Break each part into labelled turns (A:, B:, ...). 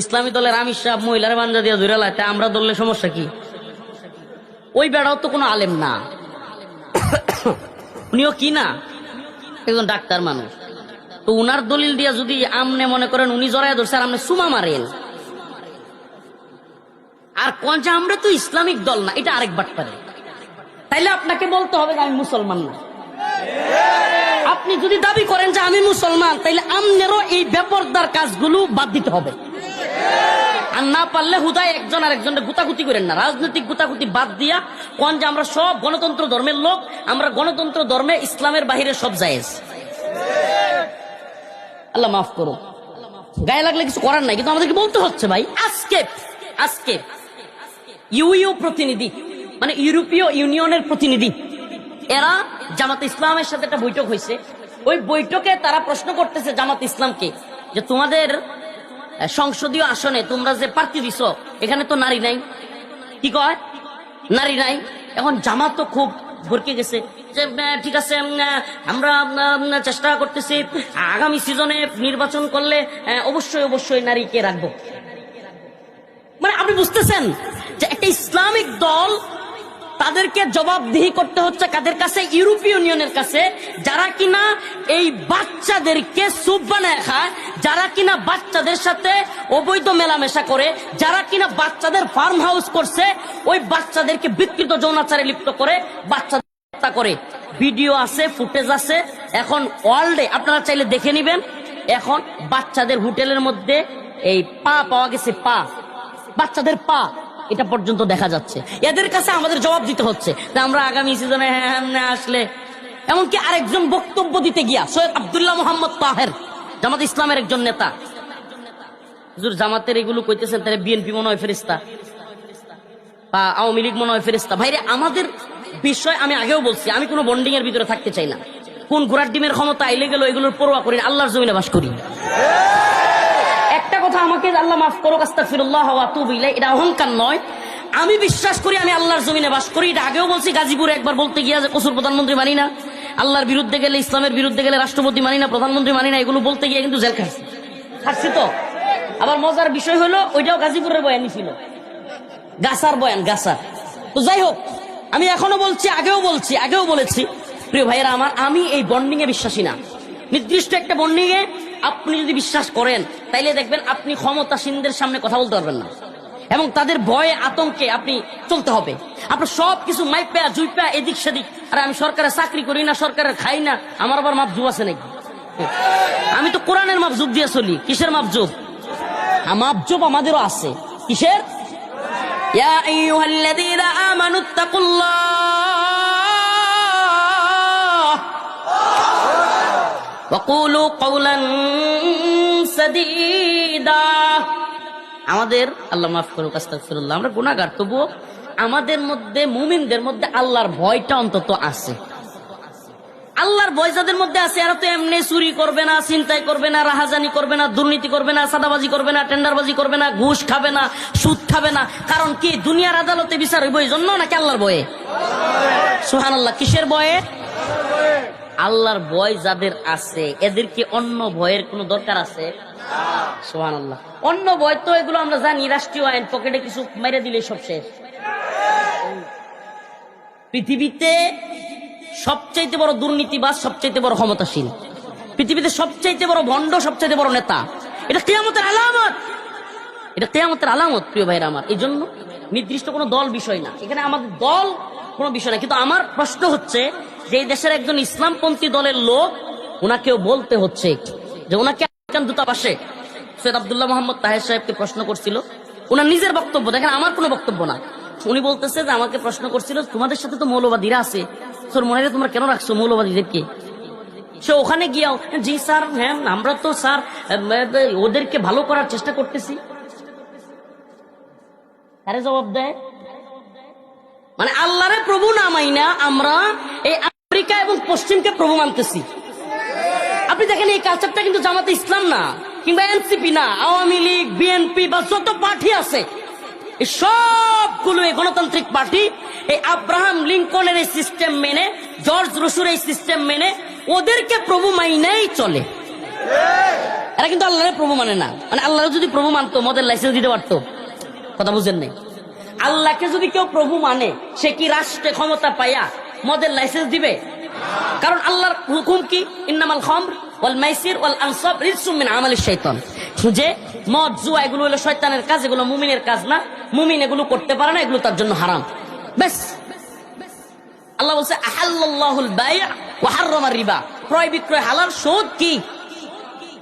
A: ইসলামী দলের আমির সাহেব মহিলার বান্ধা দিয়ে ধরে লাইতে আমরা দলের সমস্যা কি? ওই বেড়াও তো কোনো আলেম না। উনিও কি না? একজন ডাক্তার মানুষ। তো উনার দলিল দিয়া যদি আমনে মনে করেন উনি জড়াই ধরছে আর আমনে সুমা মারেন। আর কোন যে আমরা তো ইসলামিক দল না, এটা আরেক বাটপারে। তাইলে আপনাকে বলতে হবে আমি মুসলমান না। আপনি যদি দাবি করেন যে আমি মুসলমান, তাইলে আমনেরও এই বেপরদার কাজগুলো বাদ দিতে হবে। আর না পারলে হুদায় একজন আর একজনের গুতাগুতি করেন না। রাজনৈতিক গুতাগুতি বাদ দিয়া কোন যে আমরা সব গণতন্ত্র ধর্মের লোক, আমরা গণতন্ত্র ধর্মে ইসলামের বাহিরে সব জায়েজ। আল্লাহ মাফ করো গায়ে লাগলে কিছু করার নাই, কিন্তু আমাদেরকে বলতে হচ্ছে ভাই, আজকে আজকে ইউইউ প্রতিনিধি মানে ইউরোপীয় ইউনিয়নের প্রতিনিধি, এরা জামাত ইসলামের সাথে একটা বৈঠক হয়েছে। ওই বৈঠকে তারা প্রশ্ন করতেছে জামাত ইসলামকে যে তোমাদের সংসদীয় আসনে তোমরা যে প্রার্থী দিছ, এখানে তো নারী নাই। কি কয়? নারী নাই। এখন জামাত তো খুব ভরকে গেছে। যে ঠিক আছে আমরা চেষ্টা করতেছি, আগামী সিজনে নির্বাচন করলে অবশ্যই অবশ্যই নারীকে রাখব। মানে আপনি বুঝতেছেন যে একটা ইসলামিক দল তাদেরকে জবাবদিহি করতে হচ্ছে কাদের কাছে? ইউরোপীয় ইউনিয়নের কাছে। যারা কিনা এই বাচ্চাদেরকে সুপ বানায় খায়, যারা কিনা বাচ্চাদের সাথে অবৈধ মেলামেশা করে, যারা কিনা বাচ্চাদের ফার্ম হাউস করছে, ওই বাচ্চাদেরকে বিকৃত যৌনাচারে লিপ্ত করে, বাচ্চাদের হত্যা করে। ভিডিও আছে, ফুটেজ আছে। এখন ওয়ার্ল্ডে আপনারা চাইলে দেখে নিবেন, এখন বাচ্চাদের হোটেলের মধ্যে এই পা পাওয়া গেছে, পা। বাচ্চাদের পা। এটা পর্যন্ত দেখা যাচ্ছে। এদের কাছে আমাদের জবাব দিতে হচ্ছে। যে আমরা আগামী সিজনে হ্যাঁ হ্যাঁ আসলে এমনকি আরেকজন বক্তব্য দিতে গিয়া, সৈয়দ আবদুল্লাহ মোহাম্মদ তাহের, জামাত ইসলামের একজন নেতা। হুজুর, জামাতের এগুলো কইতেছেন, তাহলে বিএনপি মনে হয় ফেরিস্তা বা আওয়ামী লীগ মনে হয় ফেরিস্তা ভাইরে, আমাদের বিষয় আমি আগেও বলছি, আমি কোনো বন্ডিং এর ভিতরে থাকতে চাই না। কোন ঘোড়ার ডিমের ক্ষমতা আইলে গেল, এগুলোর পরোয়া করি আল্লাহর জমিনে বাস করি কথা আমাকে আল্লাহ মাফ করো আতুবু ইলাইহি। এটা অহংকার নয়। আমি বিশ্বাস করি আমি আল্লাহর জমিনে বাস করি। এটা আগেও বলছি, গাজীপুরে একবার বলতে গিয়া যে কসুর প্রধানমন্ত্রী মানি না। আল্লাহর বিরুদ্ধে গেলে, ইসলামের বিরুদ্ধে গেলে রাষ্ট্রপতি মানি না, প্রধানমন্ত্রী মানি না, এগুলো বলতে গিয়ে কিন্তু জেল খাচ্ছি খাচ্ছি তো। আবার মজার বিষয় হলো, ওইটাও গাজীপুরের বয়ানই ছিল। গাছার বয়ান, গাছার। তো যাই হোক, আমি এখনও বলছি, আগেও বলছি, আগেও বলেছি। প্রিয় ভাইয়েরা আমার, আমি এই বন্ডিং এ বিশ্বাসী না। নির্দিষ্ট একটা বন্ডিং এ আপনি যদি বিশ্বাস করেন, তাইলে দেখবেন আপনি ক্ষমতাসীনদের সামনে কথা বলতে পারবেন না। এবং তাদের ভয়ে, আতঙ্কে আপনি চলতে হবে। আপনার সবকিছু মাইপা, জুইপা, এদিক সেদিক। আর আমি সরকারে চাকরি করি না সরকারের খাই না, আমার আবার মাপজুব আছে নাকি? আমি তো কোরআনের মাপজুব দিয়ে চলি। কিসের মাপজুব? মাপজুব আমাদেরও আছে। কিসের? ইয়া আমানুত্তাকুল্লাহ وقولوا قولا سديدا আমাদের আল্লাহ মাফ করুক আস্তাগফিরুল্লাহ আমরা গুনাহগার তবুও আমাদের মধ্যে মুমিনদের মধ্যে আল্লাহর ভয়টা অন্তত আছে আল্লাহর ভয় যাদের মধ্যে আছে এরা তো এমনি চুরি করবে না চিন্তাই করবে না রাহাজানি করবে না দুর্নীতি করবে না সাদাবাজি করবে না টেন্ডারবাজি করবে না ঘুষ খাবে না সুদ খাবে না কারণ কি দুনিয়ার আদালতে বিচার হইব এই জন্য নাকি আল্লাহর বয়ে সুহান আল্লাহ কিসের বয়ে আল্লাহর ভয় যাদের আছে এদেরকে অন্য ভয়ের কোনো দরকার আছে? সোহান আল্লাহ অন্য ভয় তো এগুলো আমরা জানি, রাষ্ট্রীয় আইন পকেটে কিছু মেরে দিলে সব শেষ। পৃথিবীতে সবচাইতে বড় দুর্নীতিবাজ, সবচাইতে বড় ক্ষমতাসীন পৃথিবীতে সবচাইতে বড় ভণ্ড, সবচাইতে বড় নেতা। এটা কেয়ামতের আলামত। এটা কেয়ামতের আলামত, প্রিয় ভাইরা আমার। এই জন্য নির্দিষ্ট কোনো দল বিষয় না। এখানে আমাদের দল কোনো বিষয় না। কিন্তু আমার প্রশ্ন হচ্ছে যে দেশের একজন ইসলামপন্থী দলের লোক ওনাকেও বলতে হচ্ছে যে ওনাকে আমেরিকান দূতাবাসে সৈয়দ আবদুল্লাহ মোহাম্মদ তাহের সাহেবকে প্রশ্ন করছিল। ওনার নিজের বক্তব্য, দেখেন আমার কোনো বক্তব্য না। উনি বলতেছে যে আমাকে প্রশ্ন করছিল, তোমাদের সাথে তো মৌলবাদীরা আছে। তোর মনে তোমরা কেন রাখছো মৌলবাদীদেরকে সে ওখানে গিয়াও জি স্যার হ্যাঁ আমরা তো স্যার ওদেরকে ভালো করার চেষ্টা করতেছি। জবাব দেয়? মানে আল্লাহরে প্রভু নামাই না আমরা এই আমেরিকা এবং পশ্চিমকে প্রভু মানতেছি। আপনি দেখেন এই কালচারটা কিন্তু জামাতে ইসলাম না, কিংবা এনসিপি না, আওয়ামী লীগ, বিএনপি বা যত পার্টি আছে সবগুলো এই গণতান্ত্রিক পার্টি, এই আব্রাহাম লিঙ্কনের এই সিস্টেম মেনে, জর্জ রসুর এই সিস্টেম মেনে, ওদেরকে প্রভু মাইনেই চলে। এরা কিন্তু আল্লাহরে প্রভু মানে না। মানে আল্লাহ যদি প্রভু মানতো, মদের লাইসেন্স দিতে পারতো। কথা বুঝেন নেই? আল্লাহকে যদি কেউ প্রভু মানে সে কি রাষ্ট্রে ক্ষমতা পাইয়া মদের লাইসেন্স দিবে? কারণ আল্লাহর হুকুম কি? ইন্নামাল খমর ওয়াল মাইসির ওয়াল আনসাব রিজসুম মিন আমালিশ শাইতান। যে মদ, জুয়া, এগুলো হলো শয়তানের কাজ, এগুলো মুমিনের কাজ না। মুমিন এগুলো করতে পারে না, এগুলো তার জন্য হারাম। ব্যাস। আল্লাহ বলছে আহাল্লাহুল বাই'a ওয়া হাররামার রিবা। ক্রয়, বিক্রয়, হালাল সুদ কি?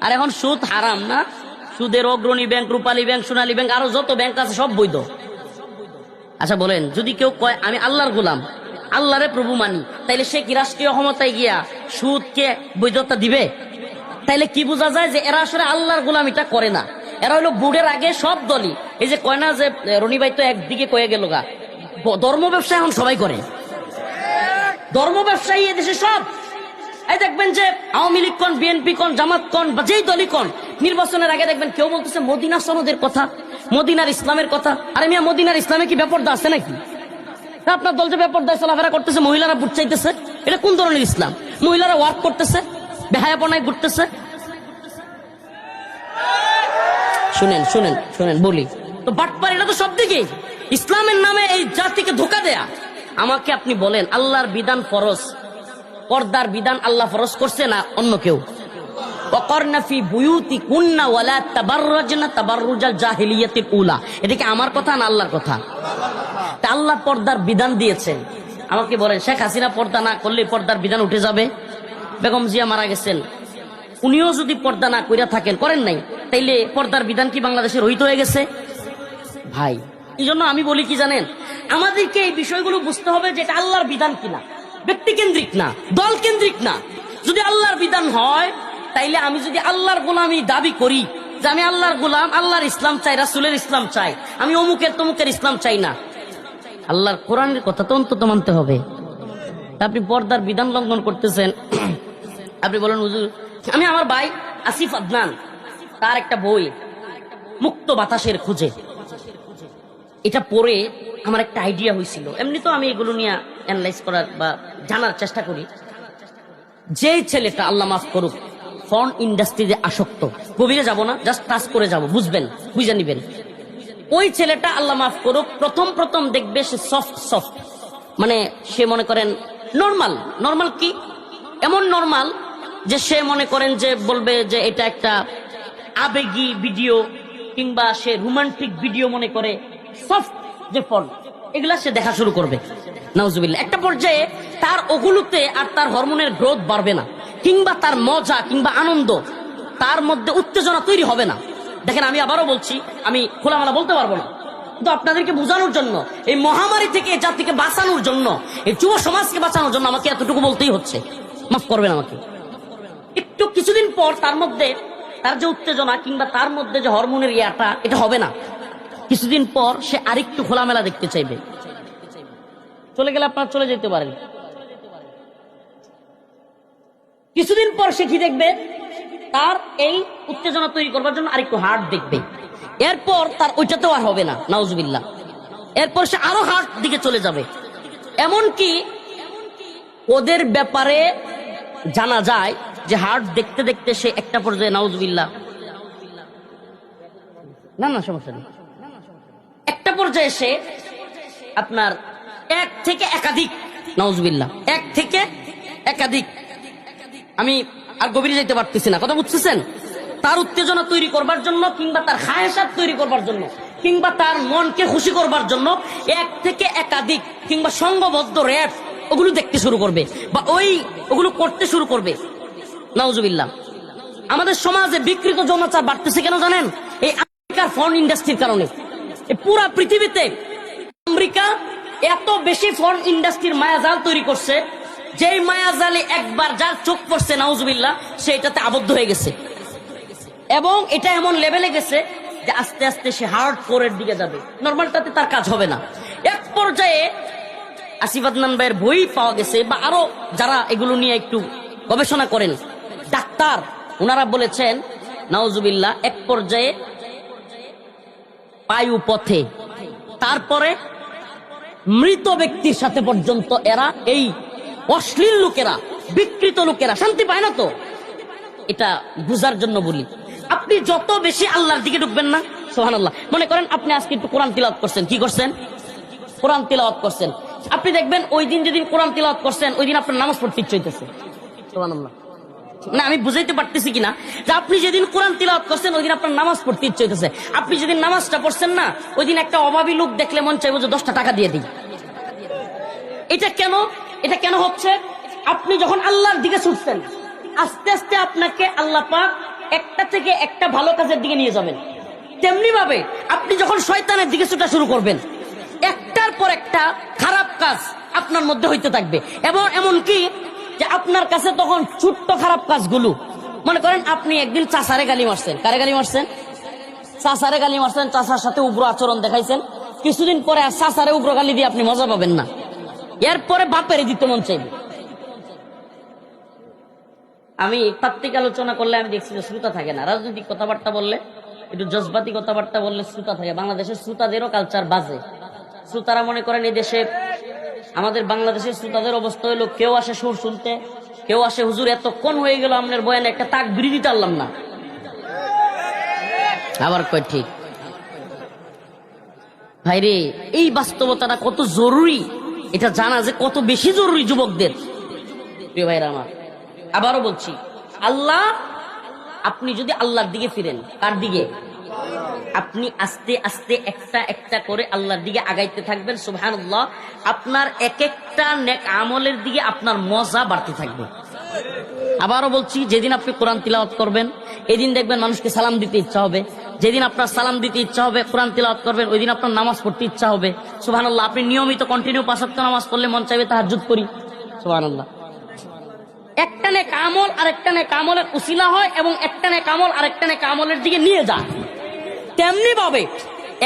A: আর এখন সুদ হারাম না। সুদের Agrani bank, Rupali bank, Sonali bank, আরও যত ব্যাংক আছে সব বৈধ। আচ্ছা বলেন, যদি কেউ কয়, আমি আল্লাহর গোলাম। আল্লাহরে প্রভু মানি। তাইলে সে কি রাষ্ট্রীয় ক্ষমতায় গিয়া সুদকে বৈধতা দিবে? তাইলে কি বোঝা যায় যে এরা আসলে আল্লাহর গোলামিটা করে না? এরা হলো বুড়ের আগে সব দলই। এই যে কয় না যে রনি ভাই তো একদিকে কয়ে গেল গা। ধর্ম ব্যবসা এখন সবাই করে। ধর্ম ব্যবসায়ী এদেশে সব। এই দেখবেন যে আওয়ামী লীগ কোন, বিএনপি কন, জামাত কোন, বা যেই দলই কোন, নির্বাচনের আগে দেখবেন কেউ বলতেছে, মদিনা সনদের কথা, মদিনার ইসলামের কথা। আরে মিয়া, মদিনার ইসলামে কি ব্যাপারটা আছে নাকি? আপনার দল যে ব্যাপারদায় চলাফেরা করতেছে, মহিলারা বুট চাইতেছে, এটা কোন ধরনের ইসলাম? মহিলারা ওয়ার্ক করতেছে বেহায়াপনায় ঘুরতেছে? শুনেন শুনেন শুনেন, বলি। তো বাটপার, এটা তো সব দিকে ইসলামের নামে এই জাতিকে ধোকা দেয়া। আমাকে আপনি বলেন, আল্লাহর বিধান ফরজ? পর্দার বিধান আল্লাহ ফরজ করছে না অন্য কেউ? অকর্নাফি বুয়ুতি কুন্না ওয়ালা তাবাররাজনা তাবাররুজাল জাহিলিয়াতিল উলা। এটা কি আমার কথা না আল্লাহর কথা? তা আল্লাহ পর্দার বিধান দিয়েছেন। আমাকে বলেন, শেখ হাসিনা পর্দা না করলে পর্দার বিধান উঠে যাবে? বেগম জিয়া মারা গেছেন। উনিও যদি পর্দা না কইরা থাকেন, করেন নাই? তাইলে পর্দার বিধান কি বাংলাদেশে রহিত হয়ে গেছে? ভাই এই জন্য আমি বলি কি জানেন? আমাদেরকে এই বিষয়গুলো বুঝতে হবে যে এটা আল্লাহর বিধান কিনা। ব্যক্তিকেন্দ্রিক না দলকেন্দ্রিক না। যদি আল্লাহর বিধান হয় তাইলে আমি যদি আল্লাহর গোলামি দাবি করি যে আমি আল্লাহর গোলাম, আল্লাহর ইসলাম চাই, রাসুলের ইসলাম চাই, আমি অমুকের তমুকের ইসলাম চাই না। আল্লাহর কোরআনের কথা তো অন্তত মানতে হবে। আপনি পর্দার বিধান লঙ্ঘন করতেছেন। আপনি বলেন, হুজুর, আমি আমার ভাই আসিফ আদনান, তার একটা বই, মুক্ত বাতাসের খুঁজে। এটা পড়ে আমার একটা আইডিয়া হয়েছিল এমনি তো আমি এগুলো নিয়ে অ্যানালাইজ করার বা জানার চেষ্টা করি। যেই ছেলেটা, আল্লাহ মাফ করুক ফর্ন ইন্ডাস্ট্রিতে আসক্ত। গভীরে যাব না জাস্ট টাচ করে যাব, বুঝবেন, বুঝে নিবেন। ওই ছেলেটা আল্লাহ মাফ করুক, প্রথম প্রথম দেখবে সে সফট সফট মানে সে মনে করেন নর্মাল নর্মাল কি? এমন নর্মাল যে সে মনে করেন যে বলবে যে এটা একটা আবেগী ভিডিও কিংবা সে রোমান্টিক ভিডিও মনে করে সফট যে ফল এগুলা সে দেখা শুরু করবে। নাউজুবিল্লাহ। একটা পর্যায়ে তার ওগুলোতে আর তার হরমোনের গ্রোথ বাড়বে না। কিংবা তার মজা কিংবা আনন্দ, তার মধ্যে উত্তেজনা তৈরি হবে না। দেখেন, আমি আবারও বলছি, আমি খোলামেলা বলতে পারব না। কিন্তু আপনাদেরকে বোঝানোর জন্য, এই মহামারী থেকে জাতিকে বাঁচানোর জন্য, এই যুব সমাজকে বাঁচানোর জন্য আমাকে এতটুকু বলতেই হচ্ছে। মাফ করবেন আমাকে। একটু কিছুদিন পর তার মধ্যে তার যে উত্তেজনা কিংবা তার মধ্যে যে হরমোনের ইয়াটা, এটা হবে না। কিছুদিন পর সে আরেকটু খোলামেলা দেখতে চাইবে। চলে গেলে আপনার চলে যেতে পারেন। কিছুদিন পর সে কি দেখবে? তার এই উত্তেজনা তৈরি করবার জন্য আরেকটু হার্ট দেখবে। এরপর তার ওইটাতেও আর হবে না, নাউজুবিল্লাহ। এরপর সে আরও হার্ট দিকে চলে যাবে। এমনকি ওদের ব্যাপারে জানা যায় যে হার্ট দেখতে দেখতে সে একটা পর্যায়ে, নাউজুবিল্লাহ। না না, সমস্যা নেই। একটা পর্যায়ে সে আপনার এক থেকে একাধিক নওজবিল্লা এক থেকে একাধিক। আমি আর গভীরে যেতে পারতেছি না। কথা বুঝতেছেন? তার উত্তেজনা তৈরি করবার জন্য কিংবা তার খায়সাত তৈরি করবার জন্য, কিংবা তার মনকে খুশি করবার জন্য এক থেকে একাধিক কিংবা সংঘবদ্ধ র্যাপ ওগুলো দেখতে শুরু করবে বা ওই ওগুলো করতে শুরু করবে। নাউজুবিল্লাহ। আমাদের সমাজে বিকৃত যৌনাচার বাড়তেছে কেন জানেন? এই আমেরিকার ফর্ন ইন্ডাস্ট্রির কারণে। পুরা পৃথিবীতে আমেরিকা এত বেশি ফর্ন ইন্ডাস্ট্রির মায়াজাল তৈরি করছে যেই মায়াজালে একবার যার চোখ পড়ছে, নাউজুবিল্লাহ সে এটাতে আবদ্ধ হয়ে গেছে। এবং এটা এমন লেভেলে গেছে যে আস্তে আস্তে সে হার্ড কোরের দিকে যাবে। নর্মালটাতে তার কাজ হবে না। এক পর্যায়ে আসিফ ভাইয়ের বই পাওয়া গেছে বা আরও যারা এগুলো নিয়ে একটু গবেষণা করেন, ডাক্তার ওনারা বলেছেন, নাউজুবিল্লাহ, এক পর্যায়ে পায়ু পথে, তারপরে মৃত ব্যক্তির সাথে পর্যন্ত এরা এই অশ্লীল লোকেরা, বিকৃত লোকেরা, শান্তি পায় না তো? এটা বুঝার জন্য বলি, আপনি যত বেশি আল্লাহর দিকে ঢুকবেন না সোহান আল্লাহ মনে করেন আপনি আজকে একটু কোরআন তিলাওয়াত করছেন, কি করছেন? কোরআন তিলাওয়াত করছেন। আপনি দেখবেন ওই দিন যেদিন কোরআন তিলাওয়াত করছেন, ওই দিন আপনার নামাজ পড়তে ইচ্ছে হইতেছে সোহান আল্লাহ না, আমি বুঝাইতে পারতেছি কিনা যে আপনি যেদিন কোরআন তিলাওয়াত করছেন, ওই দিন আপনার নামাজ পড়তে ইচ্ছে হইতেছে। আপনি যেদিন নামাজটা পড়ছেন না, ওই দিন একটা অভাবী লোক দেখলে মন চাইব যে দশটা টাকা দিয়ে দিই। এটা কেন? এটা কেন হচ্ছে? আপনি যখন আল্লাহর দিকে ছুটছেন, আস্তে আস্তে আপনাকে আল্লাহ পাক একটা থেকে একটা ভালো কাজের দিকে নিয়ে যাবেন। তেমনি ভাবে আপনি যখন শয়তানের দিকে ছুটা শুরু করবেন, একটার পর একটা খারাপ কাজ আপনার মধ্যে হইতে থাকবে। এবং এমন কি যে আপনার কাছে তখন ছোট্ট খারাপ কাজগুলো, মনে করেন আপনি একদিন চাষারে গালি মারছেন। কারে গালি মারছেন? চাষারে গালি মারছেন, চাষার সাথে উগ্র আচরণ দেখাইছেন। কিছুদিন পরে আর চাষারে উগ্র গালি দিয়ে আপনি মজা পাবেন না। এরপরে বাপেরে দিতে মন চাইবে। আমি তাত্ত্বিক আলোচনা করলে আমি দেখছি যে শ্রোতা থাকে না। রাজনৈতিক কথাবার্তা বললে, একটু জজবাতি কথাবার্তা বললে শ্রোতা থাকে। বাংলাদেশের শ্রোতাদেরও কালচার বাজে। শ্রোতারা মনে করেন, এই দেশে আমাদের বাংলাদেশের শ্রোতাদের অবস্থা হলো কেউ আসে সুর শুনতে, কেউ আসে, হুজুর এত এতক্ষণ হয়ে গেল আপনার বয়ানে একটা তাক বিড়ি দিতে পারলাম না। আবার কয়, ঠিক। ভাইরে, এই বাস্তবতাটা কত জরুরি? এটা জানা যে কত বেশি জরুরি যুবকদের। প্রিয় ভাইরা আমার। আবারও বলছি, আল্লাহ, আপনি যদি আল্লাহর দিকে ফিরেন, কার দিকে? আপনি আস্তে আস্তে একটা একটা করে আল্লাহর দিকে আগাইতে থাকবেন, সুবহানাল্লাহ। আপনার এক একটা নেক আমলের দিকে আপনার মজা বাড়তে থাকবে। আবারও বলছি, যেদিন আপনি কোরআন তিলাওয়াত করবেন, এদিন দেখবেন মানুষকে সালাম দিতে ইচ্ছা হবে। যেদিন আপনার সালাম দিতে ইচ্ছা হবে, কোরআন তিলাওয়াত করবেন ওই দিন আপনার নামাজ পড়তে ইচ্ছা হবে। সুবহানাল্লাহ, আপনি নিয়মিত কন্টিনিউ পাঁচাত্তর নামাজ পড়লে মন চাইবে তাহার যুদ্ধ করি। সুবহানাল্লাহ। একটা নে কামল আর একটা নে কামলের উসিলা হয় এবং একটা কামল আর একটা নে কামলের দিকে নিয়ে যায়। তেমনি ভাবে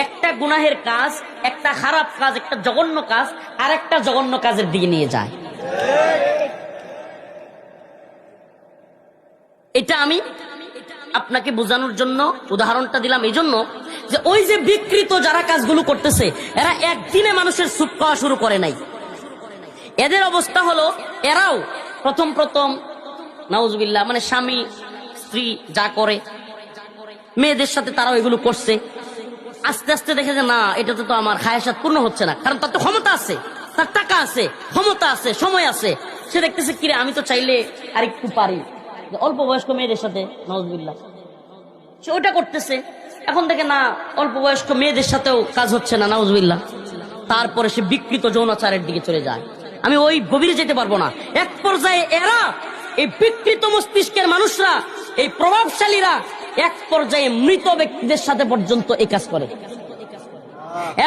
A: একটা গুনাহের কাজ, একটা খারাপ কাজ, একটা জঘন্য কাজ আর একটা জঘন্য কাজের দিকে নিয়ে যায়। এটা আমি আপনাকে বোঝানোর জন্য উদাহরণটা দিলাম এই জন্য যে ওই যে বিকৃত যারা কাজগুলো করতেছে, এরা একদিনে মানুষের সুখ পাওয়া শুরু করে নাই। এদের অবস্থা হলো, এরাও প্রথম প্রথম, নাউজবিল্লাহ মানে স্বামী, স্ত্রী যা করে, মেয়েদের সাথে তারাও এগুলো করছে। আস্তে আস্তে দেখে যে না এটাতে তো আমার খায়াসাত পূর্ণ হচ্ছে না, কারণ তার তো ক্ষমতা আছে, তার টাকা আছে, ক্ষমতা আছে, সময় আছে। সে দেখতেছে, কিরে, আমি তো চাইলে আর একটু পারি। অল্প বয়স্ক মেয়েদের সাথে নজবিল্লা সে ওটা করতেছে। এখন থেকে না, অল্প বয়স্ক মেয়েদের সাথেও কাজ হচ্ছে না নাউজবিল্লা তারপরে সে বিকৃত যৌনাচারের দিকে চলে যায়। আমি ওই গভীরে যেতে পারব না। এক পর্যায়ে এরা, এই বিকৃত মস্তিষ্কের মানুষরা, এই প্রভাবশালীরা এক পর্যায়ে মৃত ব্যক্তিদের সাথে পর্যন্ত এই কাজ করে।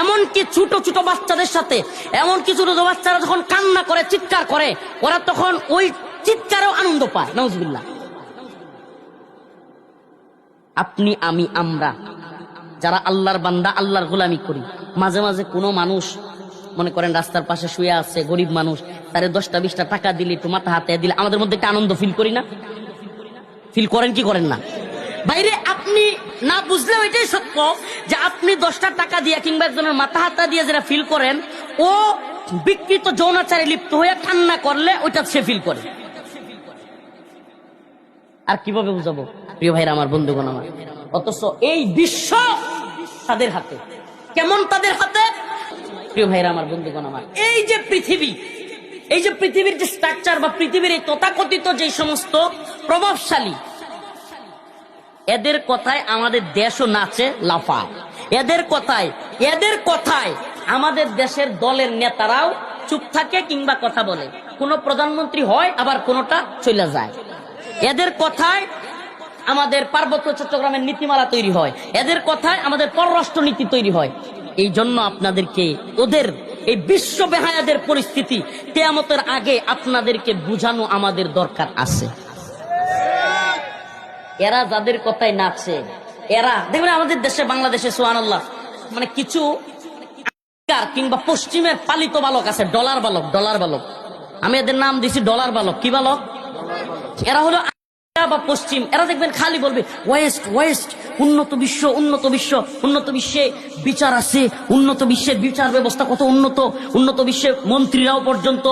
A: এমনকি ছোট ছোট বাচ্চাদের সাথে, এমনকি ছোট ছোট বাচ্চারা যখন কান্না করে, চিৎকার করে, ওরা তখন ওই চিৎকারেও আনন্দ পায় নজবিল্লা আপনি, আমি, আমরা। যারা আল্লাহর বান্দা, আল্লাহর গোলামি করি। মাঝে মাঝে কোনো মানুষ, মনে করেন রাস্তার পাশে শুয়ে আছে, গরিব মানুষ, তারে দশটা, বিশটা টাকা দিলে, একটু মাথা হাতে দিলে, আমাদের মধ্যে একটা আনন্দ ফিল করি না। ফিল করেন কি করেন না? বাইরে আপনি না বুঝলেও এটাই সত্য যে আপনি দশটা টাকা দিয়ে কিংবা একজনের মাথা হাতা দিয়ে যারা ফিল করেন, ও বিকৃত যৌনাচারে লিপ্ত হয়ে কান্না করলে ওইটা সে ফিল করে। আর কীভাবে বুঝাবো? প্রিয় ভাইরা, আমার বন্ধুগণ আমার। অথচ এই বিশ্ব তাদের হাতে। কেমন তাদের হাতে? প্রিয় ভাইরা, আমার বন্ধুগণ আমার। এই যে পৃথিবী, এই যে পৃথিবীর যে স্ট্রাকচার বা পৃথিবীর এই তথাকথিত যে সমস্ত প্রভাবশালী, এদের কথায় আমাদের দেশও নাচে লাফায় এদের কথায় এদের কথায় আমাদের দেশের দলের নেতারাও চুপ থাকে কিংবা কথা বলে। কোন প্রধানমন্ত্রী হয়, আবার কোনটা চলে যায়। এদের কথায় আমাদের পার্বত্য চট্টগ্রামের নীতিমালা তৈরি হয়। এদের কথায় আমাদের পররাষ্ট্র নীতি তৈরি হয়। এই জন্য আপনাদেরকে ওদের, এই বিশ্ব বেহায়াদের পরিস্থিতি কেয়ামতের আগে আপনাদেরকে বুঝানো আমাদের দরকার আছে। এরা যাদের কথায় নাচে, এরা, দেখবেন আমাদের দেশে, বাংলাদেশে সোহান মানে কিছু কিংবা পশ্চিমের পালিত বালক আছে, ডলার বালক ডলার বালক। আমি এদের নাম দিছি ডলার বালক, কি বালক? এরা হলো বা পশ্চিম, এরা দেখবেন খালি বলবে, ওয়েস্ট ওয়েস্ট, উন্নত বিশ্ব উন্নত বিশ্ব, উন্নত বিশ্বে বিচার আছে, উন্নত বিশ্বের বিচার ব্যবস্থা কত উন্নত উন্নত বিশ্বে মন্ত্রীরাও পর্যন্ত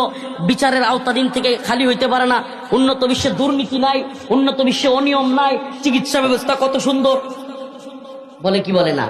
A: বিচারের আওতাধীন থেকে খালি হইতে পারে না, উন্নত বিশ্বে দুর্নীতি নাই, উন্নত বিশ্বে অনিয়ম নাই, চিকিৎসা ব্যবস্থা কত সুন্দর। বলে কি বলে না?